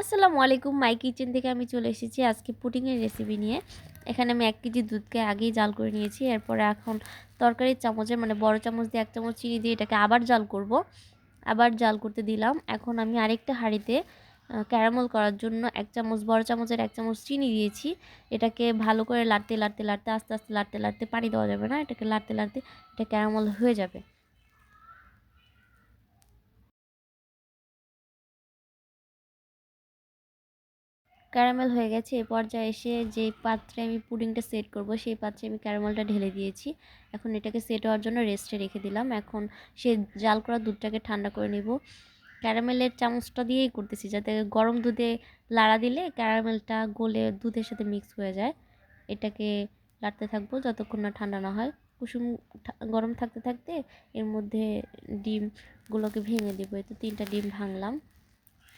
আসসালামু আলাইকুম, মাই কিচেন থেকে আমি চলে এসেছি আজকে পুটিংয়ের রেসিপি নিয়ে। এখানে আমি এক কেজি দুধকে আগেই জাল করে নিয়েছি, এরপরে এখন তরকারির চামচে মানে বড় চামচ দিয়ে এক চামচ চিনি দিয়ে এটাকে আবার জাল করব। আবার জাল করতে দিলাম। এখন আমি আরেকটা হাঁড়িতে ক্যারামল করার জন্য এক চামচ, বড় চামচের এক চামচ চিনি দিয়েছি। এটাকে ভালো করে লাড়তে লাড়তে লাড়তে, আস্তে আস্তে, লাড়তে লাড়তে পানি দেওয়া যাবে না, এটাকে লাড়তে লাড়তে এটা ক্যারামল হয়ে যাবে। ক্যারামেল হয়ে গেছে। এ পর্যায়ে এসে যে পাত্রে আমি পুডিংটা সেট করব, সেই পাত্রে আমি ক্যারামেলটা ঢেলে দিয়েছি। এখন এটাকে সেট হওয়ার জন্য রেস্টে রেখে দিলাম। এখন সে জাল করা দুধটাকে ঠান্ডা করে নেব। ক্যারামেলের চামচটা দিয়েই করতেছি, যাতে গরম দুধে লাড়া দিলে ক্যারামেলটা গলে দুধের সাথে মিক্স হয়ে যায়। এটাকে লাড়তে থাকব যতক্ষণ না ঠান্ডা না হয়। কুসুম গরম থাকতে থাকতে এর মধ্যে ডিমগুলোকে ভেঙে দেবো। তো তিনটা ডিম ভাঙলাম।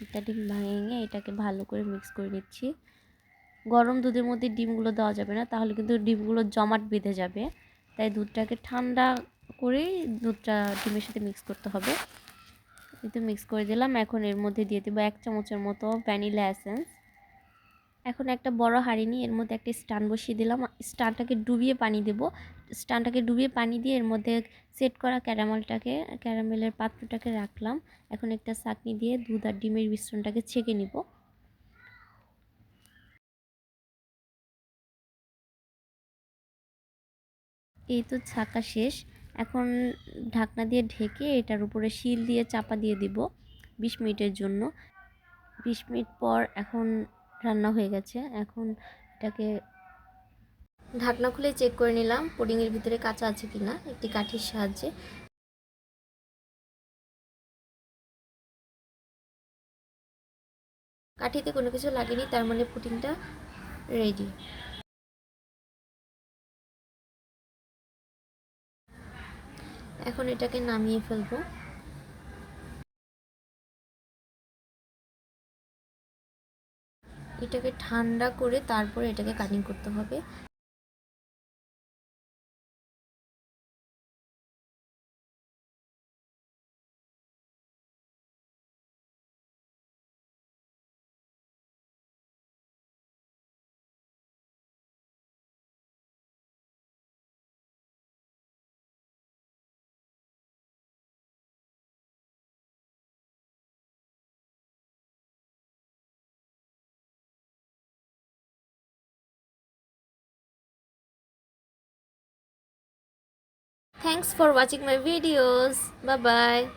একটা ডিম ভেঙে এটাকে ভালো করে মিক্স করে নিচ্ছি। গরম দুধের মধ্যে ডিমগুলো দেওয়া যাবে না, তাহলে কিন্তু ডিমগুলো জমাট বেঁধে যাবে। তাই দুধটাকে ঠান্ডা করেই দুধটা ডিমের সাথে মিক্স করতে হবে। কিন্তু মিক্স করে দিলাম, এখন এর মধ্যে দিয়ে দেবো এক চামচের মতো ভ্যানিলা অ্যাসেন্স এখন একটা বড় হাঁড়ি নিয়ে এর মধ্যে একটা স্টান বসিয়ে দিলাম। স্টানটাকে ডুবিয়ে পানি দেব। স্টানটাকে ডুবিয়ে পানি দিয়ে এর মধ্যে সেট করা ক্যারামেলটাকে, ক্যারামেলের পাত্রটাকে রাখলাম। এখন একটা চাকনি দিয়ে দুধ আর ডিমের মিশ্রণটাকে ছেঁকে নিব। এই তো ছাকা শেষ। এখন ঢাকনা দিয়ে ঢেকে এটার উপরে শিল দিয়ে চাপা দিয়ে দিব বিশ মিনিটের জন্য। বিশ মিনিট পর এখন রান্না হয়ে গেছে। এখন এটাকে ঢাকনা খুলে চেক করে নিলাম পুডিংয়ের ভিতরে কাঁচা আছে কিনা, একটি কাঠির সাহায্যে। কাঠিতে কোনো কিছু লাগেনি, তার মানে পুডিংটা রেডি এখন এটাকে নামিয়ে ফেলব। এটাকে ঠান্ডা করে তারপর এটাকে কাটিং করতে হবে। Thanks for watching my videos. Bye bye.